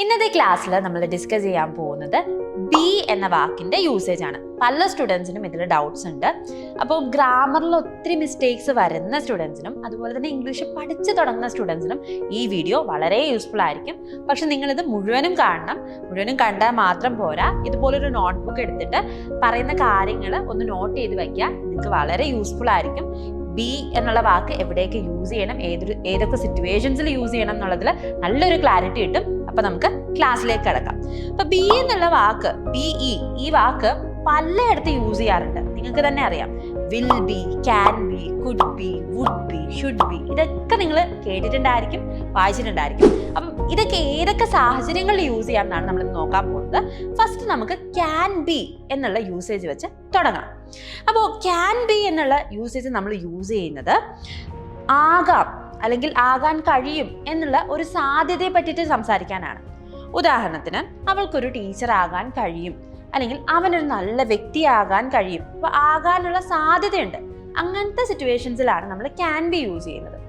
ഇന്നത്തെ ക്ലാസ്സിൽ നമ്മൾ ഡിസ്കസ് ചെയ്യാൻ പോകുന്നത് ബി എന്ന വാക്കിന്റെ യൂസേജ് ആണ്. പല സ്റ്റുഡൻസിനും ഇതിൽ ഡൗട്ട്സ് ഉണ്ട്. അപ്പോൾ ഗ്രാമറിൽ ഒത്തിരി മിസ്റ്റേക്സ് വരുന്ന സ്റ്റുഡൻസിനും അതുപോലെ തന്നെ ഇംഗ്ലീഷ് പഠിച്ചു തുടങ്ങുന്ന സ്റ്റുഡൻസിനും ഈ വീഡിയോ വളരെ യൂസ്ഫുൾ ആയിരിക്കും. പക്ഷെ നിങ്ങളിത് മുഴുവനും കാണണം. മുഴുവനും കണ്ടാൽ മാത്രം പോരാ. ഇതുപോലൊരു നോട്ട്ബുക്ക് എടുത്തിട്ട് പറയുന്ന കാര്യങ്ങൾ ഒന്ന് നോട്ട് ചെയ്ത് വയ്ക്കുക നിങ്ങൾക്ക് വളരെ യൂസ്ഫുൾ ആയിരിക്കും. ബി എന്നുള്ള വാക്ക് എവിടെയൊക്കെ യൂസ് ചെയ്യണം? ഏതൊരു ഏതൊക്കെ സിറ്റുവേഷൻസിൽ യൂസ് ചെയ്യണം എന്നുള്ളതിൽ നല്ലൊരു ക്ലാരിറ്റി കിട്ടും. അപ്പൊ നമുക്ക് ക്ലാസ്സിലേക്ക് കിടക്കാം. അപ്പൊ ബി എന്നുള്ള വാക്ക് ബി ഇ ഈ വാക്ക് പലയിടത്ത് യൂസ് ചെയ്യാറുണ്ട്. നിങ്ങൾക്ക് തന്നെ അറിയാം. Will be can be could be would be should be ഇതൊക്കെ നിങ്ങൾ കേട്ടിട്ടുണ്ടായിരിക്കും വായിച്ചിട്ടുണ്ടായിരിക്കും. അപ്പം ഇതൊക്കെ ഏതൊക്കെ സാഹചര്യങ്ങളിൽ യൂസ് ചെയ്യാമെന്നാണ് നമ്മൾ നോക്കാൻ പോകുന്നത്. ഫസ്റ്റ് നമുക്ക് ക്യാൻ ബി എന്നുള്ള യൂസേജ് വെച്ച് തുടങ്ങാം അപ്പോൾ ക്യാൻ ബി എന്നുള്ള യൂസേജ് നമ്മൾ യൂസ് ചെയ്യുന്നത് ആകാം. അല്ലെങ്കിൽ ആകാൻ കഴിയും എന്നുള്ള ഒരു സാധ്യതയെ പറ്റിയിട്ട് സംസാരിക്കാനാണ്. ഉദാഹരണത്തിന് അവൾക്കൊരു ടീച്ചർ ആകാൻ കഴിയും. അല്ലെങ്കിൽ അവനൊരു നല്ല വ്യക്തിയാകാൻ കഴിയും. അപ്പോൾ ആകാനുള്ള സാധ്യതയുണ്ട്. അങ്ങനത്തെ സിറ്റുവേഷൻസിലാണ് നമ്മൾ ക്യാൻ ബി യൂസ് ചെയ്യുന്നത്.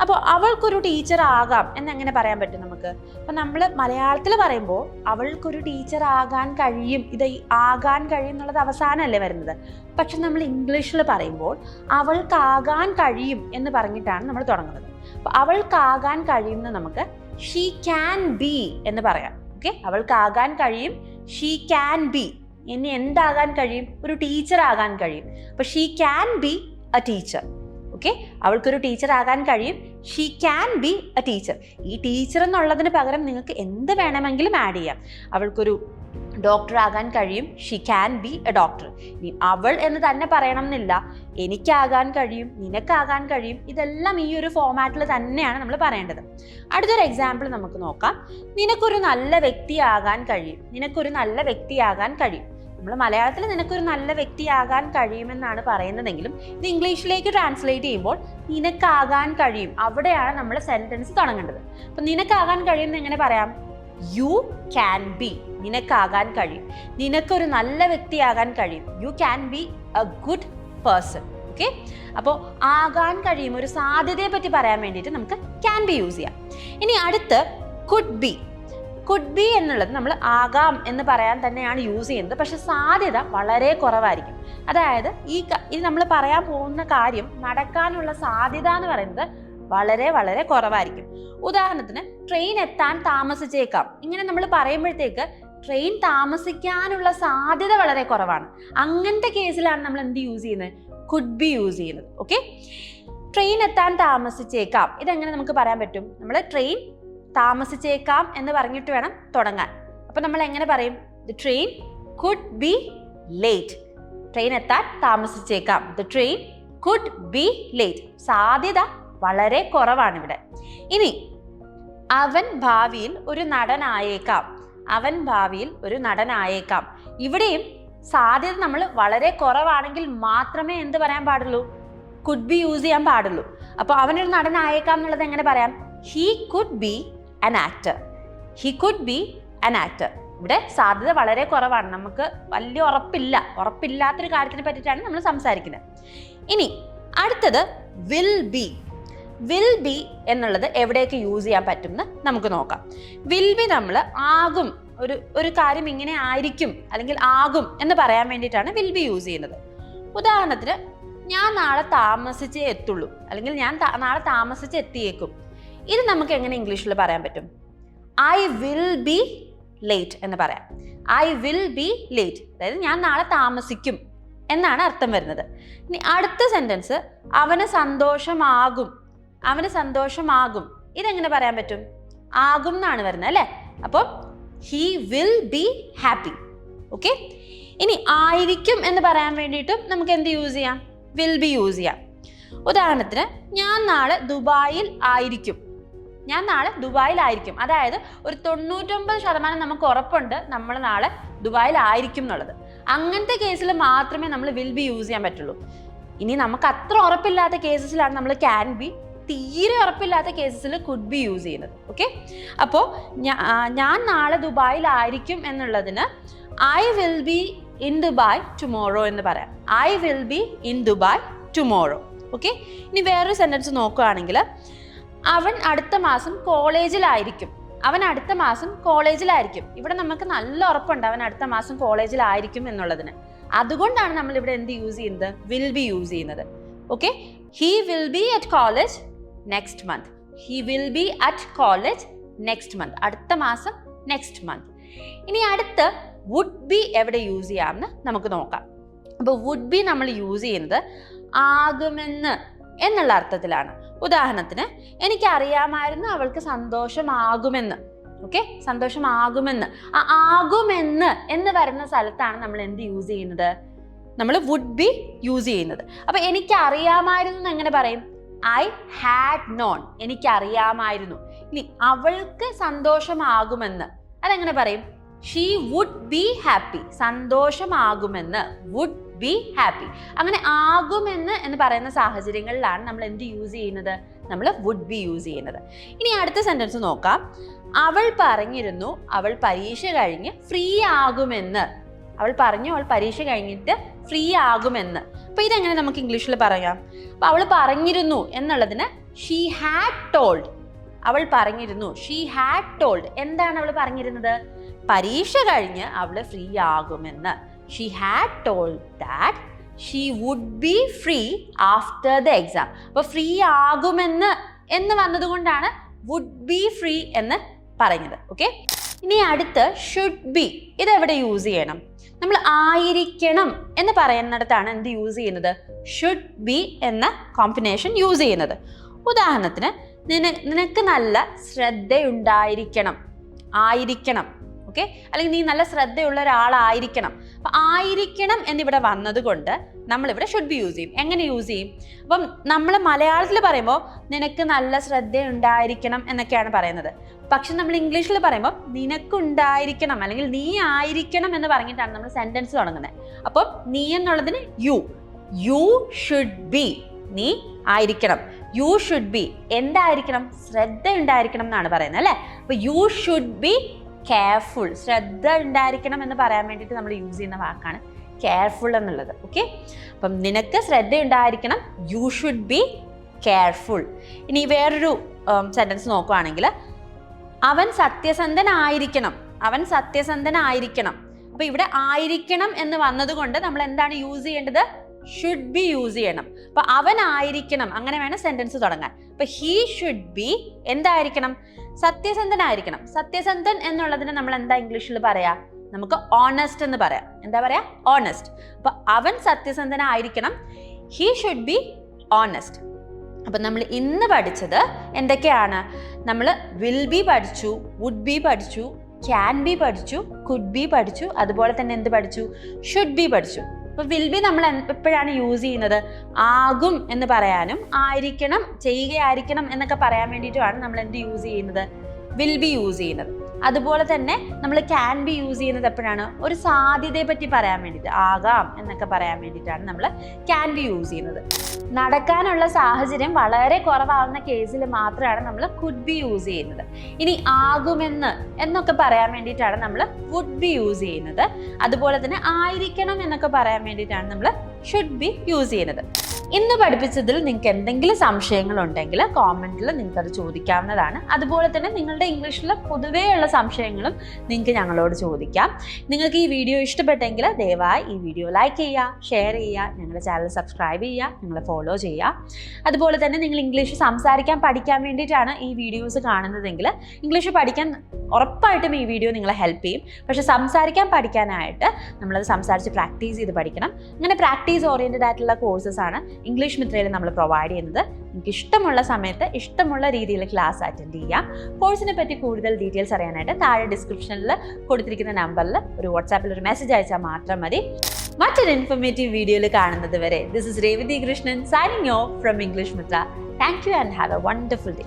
അപ്പോൾ അവൾക്കൊരു ടീച്ചർ ആകാം എന്നെങ്ങനെ പറയാൻ പറ്റും നമുക്ക്? അപ്പം നമ്മൾ മലയാളത്തിൽ പറയുമ്പോൾ അവൾക്കൊരു ടീച്ചർ ആകാൻ കഴിയും. ഇത് ആകാൻ കഴിയും എന്നുള്ളത് അവസാനമല്ലേ വരുന്നത്? പക്ഷെ നമ്മൾ ഇംഗ്ലീഷിൽ പറയുമ്പോൾ അവൾക്കാകാൻ കഴിയും എന്ന് പറഞ്ഞിട്ടാണ് നമ്മൾ തുടങ്ങുന്നത്. അപ്പോൾ അവൾക്കാകാൻ കഴിയുന്ന നമുക്ക് ഷീ ക്യാൻ ബി എന്ന് പറയാം. ഓക്കെ അവൾക്കാകാൻ കഴിയും ഷീ ക്യാൻ ബി ഇനി എന്താകാൻ കഴിയും? ഒരു ടീച്ചർ ആകാൻ കഴിയും. അപ്പോൾ she can be a teacher okay അവൾക്കൊരു ടീച്ചർ ആകാൻ കഴിയും. She can be a teacher ഈ ടീച്ചർ എന്നുള്ളതിന് പകരം നിങ്ങൾക്ക് എന്ത് വേണമെങ്കിലും ആഡ് ചെയ്യാം. അവൾക്കൊരു ഡോക്ടർ ആകാൻ കഴിയും she can be a doctor അവൾ എന്ന് തന്നെ പറയണം എന്നില്ല എനിക്കാകാൻ കഴിയും നിനക്കാകാൻ കഴിയും. ഇതെല്ലാം ഈ ഒരു ഫോമാറ്റിൽ തന്നെയാണ് നമ്മൾ പറയേണ്ടത്. അടുത്തൊരു എക്സാമ്പിൾ നമുക്ക് നോക്കാം. നിനക്കൊരു നല്ല വ്യക്തിയാകാൻ കഴിയും. നിനക്കൊരു നല്ല വ്യക്തിയാകാൻ കഴിയും. നമ്മൾ മലയാളത്തിൽ നിനക്കൊരു നല്ല വ്യക്തിയാകാൻ കഴിയുമെന്നാണ് പറയുന്നതെങ്കിലും ഇത് ഇംഗ്ലീഷിലേക്ക് ട്രാൻസ്ലേറ്റ് ചെയ്യുമ്പോൾ നിനക്കാകാൻ കഴിയും. അവിടെയാണ് നമ്മൾ സെന്റൻസ് തുടങ്ങേണ്ടത്. അപ്പം നിനക്കാകാൻ കഴിയും എന്ന് എങ്ങനെ പറയാം? യു ക്യാൻ ബി നിനക്കാകാൻ കഴിയും. നിനക്കൊരു നല്ല വ്യക്തിയാകാൻ കഴിയും. You can be a good person okay അപ്പോൾ ആകാൻ കഴിയും. ഒരു സാധ്യതയെ പറ്റി പറയാൻ വേണ്ടിയിട്ട് നമുക്ക് ക്യാൻ ബി യൂസ് ചെയ്യാം. ഇനി അടുത്ത് കുഡ് ബി കുഡ് ബി എന്നുള്ളത് നമ്മൾ ആകാം എന്ന് പറയാൻ തന്നെയാണ് യൂസ് ചെയ്യുന്നത്. പക്ഷെ സാധ്യത വളരെ കുറവായിരിക്കും. അതായത് ഈ ഇത് നമ്മൾ പറയാൻ പോകുന്ന കാര്യം നടക്കാനുള്ള സാധ്യത എന്ന് പറയുന്നത് വളരെ വളരെ കുറവായിരിക്കും. ഉദാഹരണത്തിന് ട്രെയിൻ എത്താൻ താമസിച്ചേക്കാം. ഇങ്ങനെ നമ്മൾ പറയുമ്പോഴത്തേക്ക് ട്രെയിൻ താമസിക്കാനുള്ള സാധ്യത വളരെ കുറവാണ്. അങ്ങനത്തെ കേസിലാണ് നമ്മൾ എന്ത് യൂസ് ചെയ്യുന്നത്? കുഡ് ബി യൂസ് ചെയ്യുന്നത്. ഓക്കെ ട്രെയിൻ എത്താൻ താമസിച്ചേക്കാം. ഇതെങ്ങനെ നമുക്ക് പറയാൻ പറ്റും? നമ്മൾ ട്രെയിൻ താമസിച്ചേക്കാം എന്ന് പറഞ്ഞിട്ട് വേണം തുടങ്ങാൻ. അപ്പം നമ്മൾ എങ്ങനെ പറയും? The train could be late train എത്താൻ താമസിച്ചേക്കാം. The train could be late സാധ്യത വളരെ കുറവാണ് ഇവിടെ ഇനി അവൻ ഭാവിയിൽ ഒരു നടനായേക്കാം. അവൻ ഭാവിയിൽ ഒരു നടനായേക്കാം. ഇവിടെയും സാധ്യത നമ്മൾ വളരെ കുറവാണെങ്കിൽ മാത്രമേ എന്ത് പറയാൻ പാടുള്ളൂ? കുഡ് ബി യൂസ് ചെയ്യാൻ പാടുള്ളൂ. അപ്പോൾ അവനൊരു നടനായേക്കാം എന്നുള്ളത് എങ്ങനെ പറയാം? He could be an actor he could be an actor ഇവിടെ സാധ്യത വളരെ കുറവാണ്. നമുക്ക് വലിയ ഉറപ്പില്ല. ഉറപ്പില്ലാത്തൊരു കാര്യത്തിനെ പറ്റിയിട്ടാണ് നമ്മൾ സംസാരിക്കുന്നത്. ഇനി അടുത്തത് വിൽ ബി വിൽ ബി എന്നുള്ളത് എവിടെയൊക്കെ യൂസ് ചെയ്യാൻ പറ്റുമെന്ന് നമുക്ക് നോക്കാം. വിൽ ബി നമ്മൾ ആകും ഒരു ഒരു കാര്യം ഇങ്ങനെ ആയിരിക്കും അല്ലെങ്കിൽ ആകും എന്ന് പറയാൻ വേണ്ടിയിട്ടാണ് വിൽ ബി യൂസ് ചെയ്യുന്നത്. ഉദാഹരണത്തിന് ഞാൻ നാളെ താമസിച്ചേ എത്തുള്ളൂ അല്ലെങ്കിൽ ഞാൻ നാളെ താമസിച്ച് എത്തിയേക്കും. ഇത് നമുക്ക് എങ്ങനെ ഇംഗ്ലീഷിൽ പറയാൻ പറ്റും? ഐ വിൽ ബി ലേറ്റ് എന്ന് പറയാം. ഐ വിൽ ബി ലേറ്റ് അതായത് ഞാൻ നാളെ താമസിക്കും എന്നാണ് അർത്ഥം വരുന്നത്. ഇനി അടുത്ത സെന്റൻസ് അവന് സന്തോഷമാകും അവന് സന്തോഷമാകും. ഇതെങ്ങനെ പറയാൻ പറ്റും? ആകും എന്നാണ് വരുന്നത് അല്ലേ? അപ്പോൾ he will be happy okay ഇനി ആയിരിക്കും എന്ന് പറയാൻ വേണ്ടിയിട്ടും നമുക്ക് എന്ത് യൂസ് ചെയ്യാം? വിൽ ബി യൂസ് ചെയ്യാം. ഉദാഹരണത്തിന് ഞാൻ നാളെ ദുബായിൽ ആയിരിക്കും. ഞാൻ നാളെ ദുബായിലായിരിക്കും അതായത് ഒരു തൊണ്ണൂറ്റൊമ്പത് ശതമാനം നമുക്ക് ഉറപ്പുണ്ട് നമ്മൾ നാളെ ദുബായിലായിരിക്കും എന്നുള്ളത്. അങ്ങനത്തെ കേസിൽ മാത്രമേ നമ്മൾ വിൽ ബി യൂസ് ചെയ്യാൻ പറ്റുള്ളൂ. ഇനി നമുക്ക് അത്ര ഉറപ്പില്ലാത്ത കേസസിലാണ് നമ്മൾ ക്യാൻ ബി തീരെ ഉറപ്പില്ലാത്ത കേസസിൽ കുഡ് ബി യൂസ് ചെയ്യുന്നത്. ഓക്കെ അപ്പോൾ ഞാൻ നാളെ ദുബായിലായിരിക്കും എന്നുള്ളതിന് I will be in Dubai tomorrow എന്ന് പറയാം. I will be in Dubai tomorrow okay ഇനി വേറൊരു സെന്റൻസ് നോക്കുകയാണെങ്കിൽ അവൻ അടുത്ത മാസം കോളേജിലായിരിക്കും. അവൻ അടുത്ത മാസം കോളേജിലായിരിക്കും. ഇവിടെ നമുക്ക് നല്ല ഉറപ്പുണ്ട് അവൻ അടുത്ത മാസം കോളേജിലായിരിക്കും എന്നുള്ളതിന്. അതുകൊണ്ടാണ് നമ്മൾ ഇവിടെ എന്ത് യൂസ് ചെയ്യുന്നത്? വിൽ ബി യൂസ് ചെയ്യുന്നത്. Okay he will be at college next month he will be at college next month അടുത്ത മാസം നെക്സ്റ്റ് മന്ത് ഇനി അടുത്ത് വുഡ് ബി എവിടെ യൂസ് ചെയ്യാമെന്ന് നമുക്ക് നോക്കാം. അപ്പോൾ വുഡ് ബി നമ്മൾ യൂസ് ചെയ്യുന്നത് ആകുമെന്ന് എന്നുള്ള അർത്ഥത്തിലാണ്. ഉദാഹരണത്തിന് എനിക്കറിയാമായിരുന്നു അവൾക്ക് സന്തോഷമാകുമെന്ന്. ഓക്കെ സന്തോഷമാകുമെന്ന്. ആ ആകുമെന്ന് എന്ന് വരുന്ന സ്ഥലത്താണ് നമ്മൾ എന്ത് യൂസ് ചെയ്യുന്നത്? നമ്മൾ വുഡ് ബി യൂസ് ചെയ്യുന്നത്. അപ്പൊ എനിക്കറിയാമായിരുന്നു എങ്ങനെ പറയും? I had known. എനിക്കറിയാമായിരുന്നു. ഇനി അവൾക്ക് സന്തോഷമാകുമെന്ന്. അതെങ്ങനെ പറയും? She would be happy. സന്തോഷമാകുമെന്ന്. Would be happy. അങ്ങനെ ആകുമെന്ന് എന്ന് പറയുന്ന സാഹചര്യങ്ങളിലാണ് നമ്മൾ എന്ത് യൂസ് ചെയ്യുന്നത്? നമ്മൾ വുഡ് ബി യൂസ് ചെയ്യുന്നത്. ഇനി അടുത്ത സെന്റൻസ് നോക്കാം. അവൾ പറഞ്ഞിരുന്നു അവൾ പരീക്ഷ കഴിഞ്ഞ് ഫ്രീ ആകുമെന്ന്. അവൾ പറഞ്ഞു അവൾ പരീക്ഷ കഴിഞ്ഞിട്ട് ഫ്രീ ആകുമെന്ന്. അപ്പൊ ഇതെങ്ങനെ നമുക്ക് ഇംഗ്ലീഷിൽ പറയാം? അപ്പം അവൾ പറഞ്ഞിരുന്നു എന്നുള്ളതിന് ഷീ ഹാഡ് ടോൾഡ് അവൾ പറഞ്ഞിരുന്നു ഷീ ഹാഡ് ടോൾഡ് എന്താണ് അവൾ പറഞ്ഞിരുന്നത്? പരീക്ഷ കഴിഞ്ഞ് അവൾ ഫ്രീ ആകുമെന്ന്. She had told that she would be free after the exam അപ്പോൾ ഫ്രീ ആകുമെന്ന് എന്ന് വന്നതുകൊണ്ടാണ് വുഡ് ബി ഫ്രീ എന്ന് പറഞ്ഞത് ഓക്കെ ഇനി അടുത്ത് ഷുഡ് ബി ഇതെവിടെ യൂസ് ചെയ്യണം? നമ്മൾ ആയിരിക്കണം എന്ന് പറയുന്നിടത്താണ് എന്ത് യൂസ് ചെയ്യുന്നത്? ഷുഡ് ബി എന്ന കോമ്പിനേഷൻ യൂസ് ചെയ്യുന്നത്. ഉദാഹരണത്തിന് നിന നിനക്ക് നല്ല ശ്രദ്ധയുണ്ടായിരിക്കണം. ആയിരിക്കണം. ഓക്കെ? അല്ലെങ്കിൽ നീ നല്ല ശ്രദ്ധയുള്ള ഒരാളായിരിക്കണം. അപ്പം ആയിരിക്കണം എന്നിവിടെ വന്നതുകൊണ്ട് നമ്മളിവിടെ ഷുഡ് ബി യൂസ് ചെയ്യും. എങ്ങനെ യൂസ് ചെയ്യും? അപ്പം നമ്മൾ മലയാളത്തിൽ പറയുമ്പോൾ നിനക്ക് നല്ല ശ്രദ്ധ ഉണ്ടായിരിക്കണം എന്നൊക്കെയാണ് പറയുന്നത്. പക്ഷെ നമ്മൾ ഇംഗ്ലീഷിൽ പറയുമ്പോൾ നിനക്കുണ്ടായിരിക്കണം അല്ലെങ്കിൽ നീ ആയിരിക്കണം എന്ന് പറഞ്ഞിട്ടാണ് നമ്മൾ സെന്റൻസ് തുടങ്ങുന്നത് അപ്പോൾ നീ എന്നുള്ളതിന് യു യു ഷുഡ് ബി നീ ആയിരിക്കണം. യു ഷുഡ് ബി എന്തായിരിക്കണം? ശ്രദ്ധ ഉണ്ടായിരിക്കണം എന്നാണ് പറയുന്നത് അല്ലേ? അപ്പൊ യു ഷുഡ് ബി കെയർഫുൾ ശ്രദ്ധ ഉണ്ടായിരിക്കണം എന്ന് പറയാൻ വേണ്ടിയിട്ട് നമ്മൾ യൂസ് ചെയ്യുന്ന വാക്കാണ് കെയർഫുൾ എന്നുള്ളത്. ഓക്കെ അപ്പം നിനക്ക് ശ്രദ്ധ ഉണ്ടായിരിക്കണം യു ഷുഡ് ബി കെയർഫുൾ ഇനി വേറൊരു സെന്റൻസ് നോക്കുവാണെങ്കിൽ അവൻ സത്യസന്ധനായിരിക്കണം. അവൻ സത്യസന്ധനായിരിക്കണം. അപ്പം ഇവിടെ ആയിരിക്കണം എന്ന് വന്നതുകൊണ്ട് നമ്മൾ എന്താണ് യൂസ് ചെയ്യേണ്ടത്? ഷുഡ് ബി യൂസ് ചെയ്യണം. അപ്പൊ അവൻ ആയിരിക്കണം അങ്ങനെ വേണം സെന്റൻസ് തുടങ്ങാൻ. അപ്പൊ ഹീ ഷുഡ് ബി എന്തായിരിക്കണം? സത്യസന്ധനായിരിക്കണം. സത്യസന്ധൻ എന്നുള്ളതിന് നമ്മൾ എന്താ ഇംഗ്ലീഷിൽ പറയാ? നമുക്ക് ഓണസ്റ്റ് എന്ന് പറയാം. എന്താ പറയാ? ഓണസ്റ്റ് അപ്പൊ അവൻ സത്യസന്ധനായിരിക്കണം. ഹീ ഷുഡ് ബി ഓണസ്റ്റ് അപ്പം നമ്മൾ ഇന്ന് പഠിച്ചത് എന്തൊക്കെയാണ്? നമ്മൾ വിൽ ബി പഠിച്ചു വുഡ് ബി പഠിച്ചു ക്യാൻ ബി പഠിച്ചു കുഡ് ബി പഠിച്ചു അതുപോലെ തന്നെ എന്ത് പഠിച്ചു? ഷുഡ് ബി പഠിച്ചു. അപ്പൊ വിൽ ബി നമ്മൾ എപ്പോഴാണ് യൂസ് ചെയ്യുന്നത്? ആകും എന്ന് പറയാനും ആയിരിക്കണം ചെയ്യുകയായിരിക്കണം എന്നൊക്കെ പറയാൻ വേണ്ടിയിട്ടുമാണ് നമ്മൾ എന്ത് യൂസ് ചെയ്യുന്നത്? വിൽ ബി യൂസ് ചെയ്യുന്നത്. അതുപോലെ തന്നെ നമ്മൾ ക്യാൻ ബി യൂസ് ചെയ്യുന്നത് എപ്പോഴാണ്? ഒരു സാധ്യതയെ പറ്റി പറയാൻ വേണ്ടിയിട്ട് ആകാം എന്നൊക്കെ പറയാൻ വേണ്ടിയിട്ടാണ് നമ്മൾ ക്യാൻ ബി യൂസ് ചെയ്യുന്നത്. നടക്കാനുള്ള സാഹചര്യം വളരെ കുറവാകുന്ന കേസിൽ മാത്രമാണ് നമ്മൾ കുഡ് ബി യൂസ് ചെയ്യുന്നത്. ഇനി ആകുമെന്ന് എന്നൊക്കെ പറയാൻ വേണ്ടിയിട്ടാണ് നമ്മൾ വുഡ് ബി യൂസ് ചെയ്യുന്നത്. അതുപോലെ തന്നെ ആയിരിക്കണം എന്നൊക്കെ പറയാൻ വേണ്ടിയിട്ടാണ് നമ്മൾ ഷുഡ് ബി യൂസ് ചെയ്യുന്നത്. ഇന്ന് പഠിപ്പിച്ചതിൽ നിങ്ങൾക്ക് എന്തെങ്കിലും സംശയങ്ങൾ ഉണ്ടെങ്കിൽ കോമന്റിൽ നിങ്ങൾക്ക് അത് ചോദിക്കാവുന്നതാണ്. അതുപോലെ തന്നെ നിങ്ങളുടെ ഇംഗ്ലീഷിൽ പൊതുവെയുള്ള സംശയങ്ങളും നിങ്ങൾക്ക് ഞങ്ങളോട് ചോദിക്കാം. നിങ്ങൾക്ക് ഈ വീഡിയോ ഇഷ്ടപ്പെട്ടെങ്കിൽ ദയവായി ഈ വീഡിയോ ലൈക്ക് ചെയ്യുക ഷെയർ ചെയ്യുക ഞങ്ങളുടെ ചാനൽ സബ്സ്ക്രൈബ് ചെയ്യുക ഞങ്ങളെ ഫോളോ ചെയ്യുക. അതുപോലെ തന്നെ നിങ്ങൾ ഇംഗ്ലീഷ് സംസാരിക്കാൻ പഠിക്കാൻ വേണ്ടിയിട്ടാണ് ഈ വീഡിയോസ് കാണുന്നതെങ്കിൽ ഇംഗ്ലീഷ് പഠിക്കാൻ ഉറപ്പായിട്ടും ഈ വീഡിയോ നിങ്ങളെ ഹെൽപ്പ് ചെയ്യും. പക്ഷെ സംസാരിക്കാൻ പഠിക്കാനായിട്ട് നമ്മളത് സംസാരിച്ച് പ്രാക്ടീസ് ചെയ്ത് പഠിക്കണം. അങ്ങനെ പ്രാക്ടീസ് ഓറിയന്റഡ് ആയിട്ടുള്ള കോഴ്സസ് ആണ് ഇംഗ്ലീഷ് മിത്രയിൽ നമ്മൾ പ്രൊവൈഡ് ചെയ്യുന്നത്. നിങ്ങൾക്ക് ഇഷ്ടമുള്ള സമയത്ത് ഇഷ്ടമുള്ള രീതിയിൽ ക്ലാസ് അറ്റൻഡ് ചെയ്യാം. കോഴ്സിനെ പറ്റി കൂടുതൽ ഡീറ്റെയിൽസ് അറിയാനായിട്ട് താഴെ ഡിസ്ക്രിപ്ഷനിൽ കൊടുത്തിരിക്കുന്ന നമ്പറിൽ ഒരു വാട്സാപ്പിൽ ഒരു മെസ്സേജ് അയച്ചാൽ മാത്രം മതി. മറ്റൊരു ഇൻഫോർമേറ്റീവ് വീഡിയോയിൽ കാണുന്നത് വരെ this is Revathi Krishnan signing off from English Mitra thank you and have a wonderful day